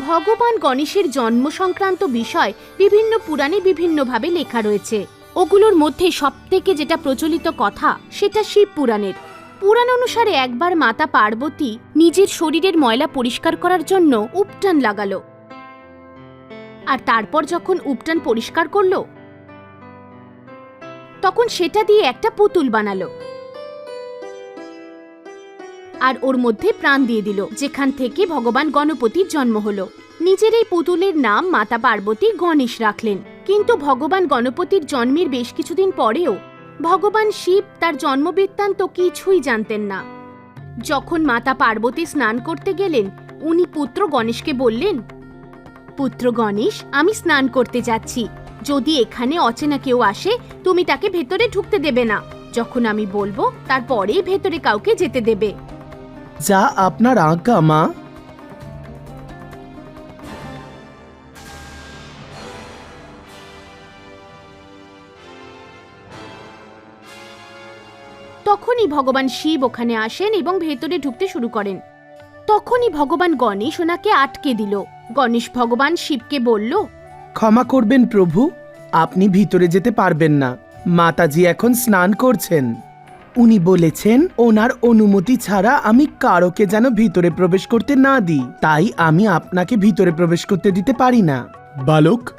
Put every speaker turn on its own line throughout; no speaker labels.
ভগবান গণেশের জন্ম সংক্রান্ত বিষয় বিভিন্ন পুরাণে বিভিন্নভাবে লেখা রয়েছে। ওগুলোর মধ্যে সবথেকে যেটা প্রচলিত কথা, সেটা শিব পুরাণের। পুরাণ অনুসারে একবার মাতা পার্বতী নিজের শরীরের ময়লা পরিষ্কার করার জন্য উপটান লাগালো। আর তারপর যখন উপটান পরিষ্কার করল, তখন সেটা দিয়ে একটা পুতুল বানালো। আর ওর মধ্যে প্রাণ দিয়ে দিল, যেখান থেকে ভগবান গণপতির জন্ম হলো। নিজের এই পুতুলের নাম মাতা পার্বতী গণেশ রাখলেন। কিন্তু ভগবান গণপতির জন্মের বেশ কিছুদিন পরেও ভগবান শিব তার জন্মবৃত্তান্ত কিছুই জানতেন না। যখন মাতা পার্বতী স্নান করতে গেলেন, উনি পুত্র গণেশকে বললেন, পুত্র গণেশ, আমি স্নান করতে যাচ্ছি। যদি এখানে অচেনা কেউ আসে, তুমি তাকে ভেতরে ঢুকতে দেবে না। যখন আমি বলব, তারপরেই ভেতরে কাউকে যেতে দেবে।
যা আপনার আজ্ঞা মা।
তখনই ভগবান শিব ওখানে আসেন এবং ভেতরে ঢুকতে শুরু করেন। তখনই ভগবান গণেশ ওনাকে আটকে দিল। গণেশ ভগবান শিবকে বলল
ক্ষমা করবেন প্রভু আপনি ভিতরে যেতে পারবেন না। মাতাজি এখন স্নান করছেন। উনি বলেছেন ওনার অনুমতি ছাড়া আমি কারোকে যেন ভিতরে প্রবেশ করতে না দিই। তাই আমি আপনাকে ভিতরে প্রবেশ করতে দিতে পারি না।
বালক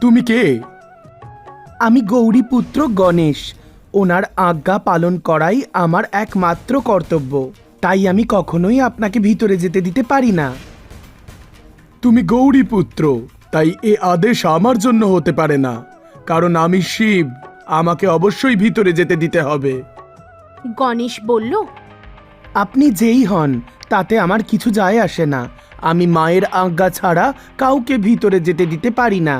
তুমি কে?
আমি গৌরী পুত্র গণেশ। ওনার আজ্ঞা পালন করাই আমার একমাত্র কর্তব্য। তাই আমি কখনোই আপনাকে ভিতরে যেতে দিতে পারি না।
তুমি গৌরী পুত্র তাই এ আদেশ আমার জন্য হতে পারে না। কারণ আমি শিব আমাকে অবশ্যই ভিতরে যেতে দিতে হবে।
গণেশ বলল
আপনি যেই হন তাতে আমার কিছু যায় আসে না। আমি মায়ের আজ্ঞা ছাড়া কাউকে ভিতরে যেতে দিতে পারি না।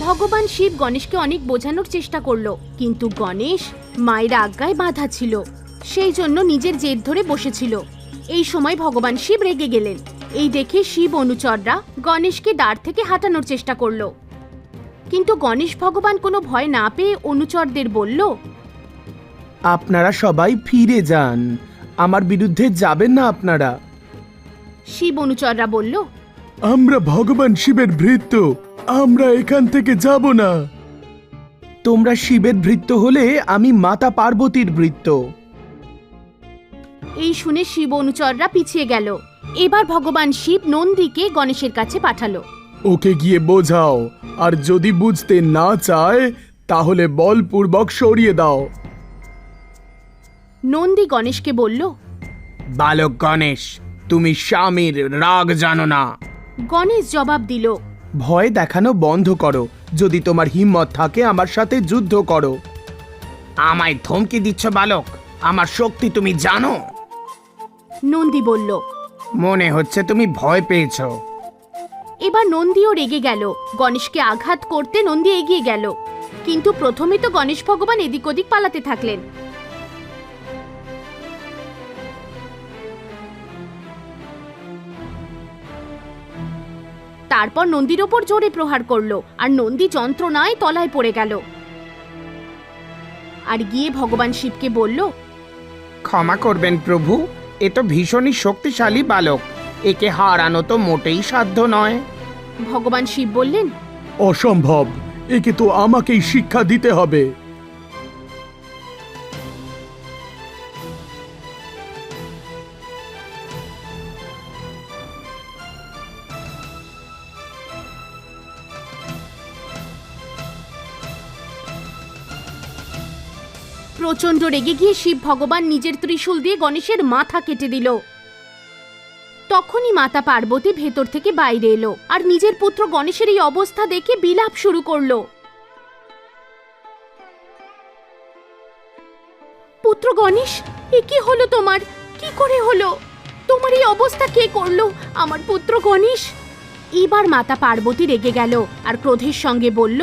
ভগবান শিব গণেশকে অনেক বোঝানোর চেষ্টা করল কিন্তু গণেশ মায়ের আজ্ঞায় বাধা ছিল। সেই জন্য নিজের জেদ ধরে বসেছিল। এই সময় ভগবান শিব রেগে গেলেন। এই দেখে শিব অনুচররা গণেশকে দাঁড় থেকে হাঁটানোর চেষ্টা করল। কিন্তু গণেশ ভগবান কোনো ভয় না পেয়ে অনুচরদের বলল
আপনারা সবাই ফিরে যান। আমার বিরুদ্ধে যাবেন না আপনারা।
শিব অনুচররা বলল
আমরা ভগবান শিবের ভৃত্য আমরা এখান থেকে যাব না।
তোমরা শিবের ভৃত্য হলে আমি মাতা পার্বতীর ভৃত্য।
এই শুনে শিব অনুচররা পিছিয়ে গেল। এবার ভগবান শিব নন্দীকে গণেশের কাছে পাঠালো।
ওকে গিয়ে বোঝাও আর যদি বুঝতে না চায় তাহলে বলপূর্বক সরিয়ে দাও।
নন্দী গণেশকে বলল
বালক গণেশ তুমি স্বামীর রাগ জানো না।
গণেশ জবাব দিল
ভয় দেখানো বন্ধ করো। যদি তোমার হিম্মত থাকে আমার সাথে যুদ্ধ করো। আমায় ধমকি দিচ্ছ বালক আমার শক্তি তুমি জানো।
নন্দী বলল
মনে হচ্ছে তুমি ভয় পেয়েছ।
এবার নন্দীও রেগে গেল। গণেশকে আঘাত করতে নন্দী এগিয়ে গেল। কিন্তু প্রথমে তো গণেশ ভগবান এদিক ওদিক পালাতে থাকলেন। তারপর নন্দীর ওপর জোরে প্রহার করল আর নন্দী যন্ত্রণায় তলায় পড়ে গেল। আর গিয়ে ভগবান শিবকে বলল
ক্ষমা করবেন প্রভু এ তো ভীষণই শক্তিশালী বালক একে হারানো তো মোটেই সাধ্য নয়।
ভগবান শিব বললেন
অসম্ভব একে তো আমাকেই শিক্ষা দিতে হবে।
প্রচণ্ড রেগে গিয়ে শিব ভগবান নিজের ত্রিশূল দিয়ে গণেশের মাথা কেটে দিল। তখনই মাতা পার্বতী ভেতর থেকে বাইরে এলো আর নিজের পুত্র গণেশের এই অবস্থা দেখে বিলাপ শুরু করল। পুত্র গণেশ, এ কি হলো তোমার? কি করে হলো? তোমার এই অবস্থা কে করল? আমার পুত্র গণেশ? এবার মাতা পার্বতী রেগে গেল আর ক্রোধের সঙ্গে বলল,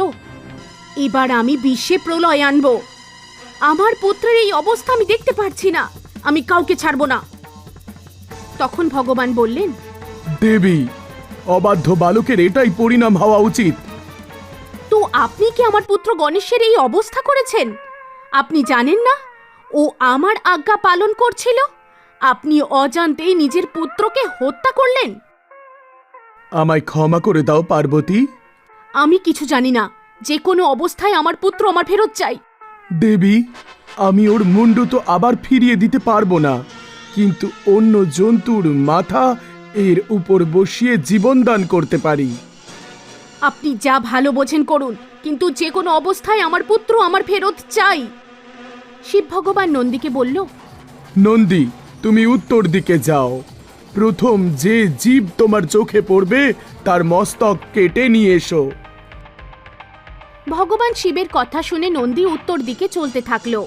এবার আমি বিশ্বে প্রলয় আনব। আমার পুত্রের এই অবস্থা আমি দেখতে পারছি না। আমি কাউকে ছাড়বো না। তখন ভগবান বললেন
দেবী অবাধ্য বালকের এটাই পরিণাম হওয়া উচিত।
তো আপনি কি আমার পুত্র গণেশের এই অবস্থা করেছেন? আপনি জানেন না ও আমার আজ্ঞা পালন করছিল? আপনি অজান্তেই নিজের পুত্রকে হত্যা করলেন?
আমায় ক্ষমা করে দাও পার্বতী।
আমি কিছু জানি না। যে কোনো অবস্থায় আমার পুত্র আমার ফেরত চাই।
দেবী আমি ওর মুন্ডু তো আবার ফিরিয়ে দিতে পারব না। কিন্তু অন্য জন্তুর মাথা এর উপর বসিয়ে জীবনদান করতে পারি।
আপনি যা ভালো বোঝেন করুন কিন্তু যে কোনো অবস্থায় আমার পুত্র আমার ফেরত চাই। শিব ভগবান নন্দীকে বলল
নন্দী তুমি উত্তর দিকে যাও। প্রথম যে জীব তোমার চোখে পড়বে তার মস্তক কেটে নিয়ে এসো।
ভগবান শিবের কথা শুনে নন্দী উত্তর দিকে চলতে থাকল।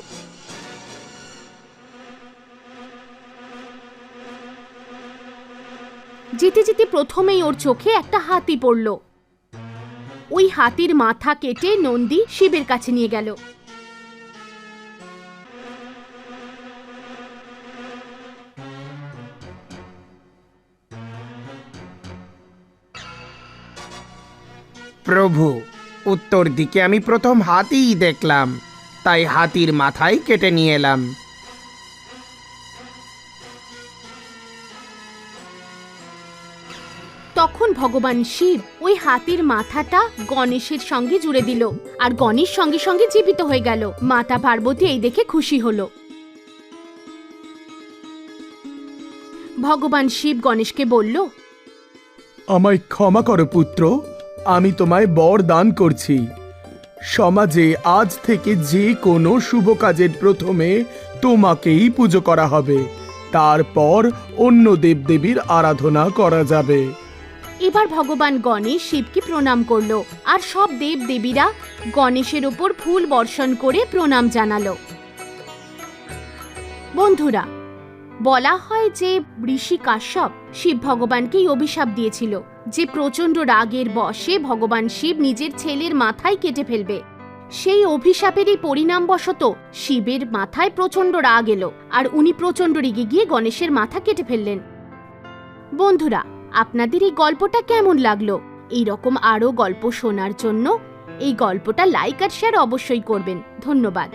যেতে যেতে প্রথমেই ওর চোখে একটা হাতি পড়ল। ওই হাতির মাথা কেটে নন্দী শিবের কাছে নিয়ে গেল।
প্রভু উত্তর দিকে আমি প্রথম হাতিই দেখলাম তাই হাতির মাথায় কেটে নিয়ে এলাম।
তখন ভগবান শিব ওই হাতির মাথাটা গণেশের সঙ্গে জুড়ে দিল আর গণেশ সঙ্গে সঙ্গে জীবিত হয়ে গেল। মাতা পার্বতী এই দেখে খুশি হলো। ভগবান শিব গণেশকে বলল
আমায় ক্ষমা করো পুত্র। আমি তোমায় বর দান করছি। সমাজে আজ থেকে যে কোনো শুভ কাজের প্রথমে তোমাকেই পুজো করা হবে। তারপর অন্য দেবদেবীর আরাধনা করা যাবে।
এবার ভগবান গণেশ শিবকে প্রণাম করল, আর সব দেব দেবীরা গণেশের ওপর ফুল বর্ষণ করে প্রণাম জানালো। বন্ধুরা বলা হয় যে ঋষি কাশ্যপ শিব ভগবানকেই অভিশাপ দিয়েছিল, যে প্রচণ্ড রাগের বশে ভগবান শিব নিজের ছেলের মাথায় কেটে ফেলবে। সেই অভিশাপেরই পরিণামবশত শিবের মাথায় প্রচণ্ড রাগ এলো, আর উনি প্রচণ্ড রেগে গিয়ে গণেশের মাথা কেটে ফেললেন। বন্ধুরা, আপনাদের এই গল্পটা কেমন লাগল? এই রকম আরও গল্প শোনার জন্য এই গল্পটা লাইক আর শেয়ার অবশ্যই করবেন। ধন্যবাদ।